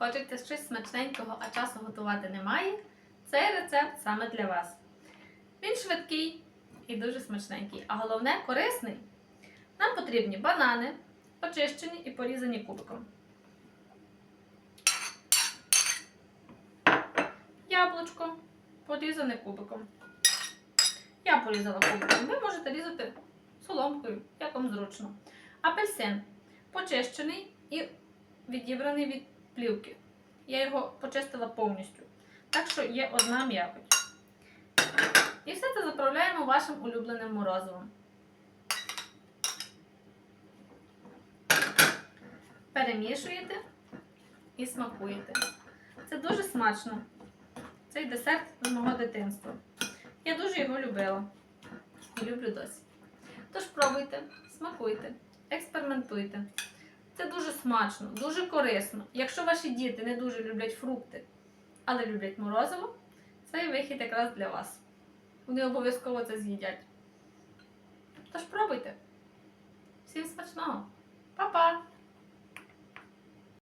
хочете щось смачненького, а часу готувати немає, цей рецепт саме для вас. Він швидкий і дуже смачненький, а головне корисний. Нам потрібні банани, очищені і порізані кубиком. Яблучко порізане кубиком. Я порізала кубиком. Ви можете різати соломкою, як вам зручно. Апельсин почищений і відібраний від плівки. Я його почистила повністю. Так що є одна м'якоть. І все це заправляємо вашим улюбленим морозивом. Перемішуєте і смакуєте. Це дуже смачно. Цей десерт з мого дитинства. Я дуже його любила і люблю досі. Тож пробуйте, смакуйте, експериментуйте. Це дуже смачно, дуже корисно. Якщо ваші діти не дуже люблять фрукти, але люблять морозиво, цей вихід якраз для вас. Вони обов'язково це з'їдять. Тож пробуйте. Всім смачного!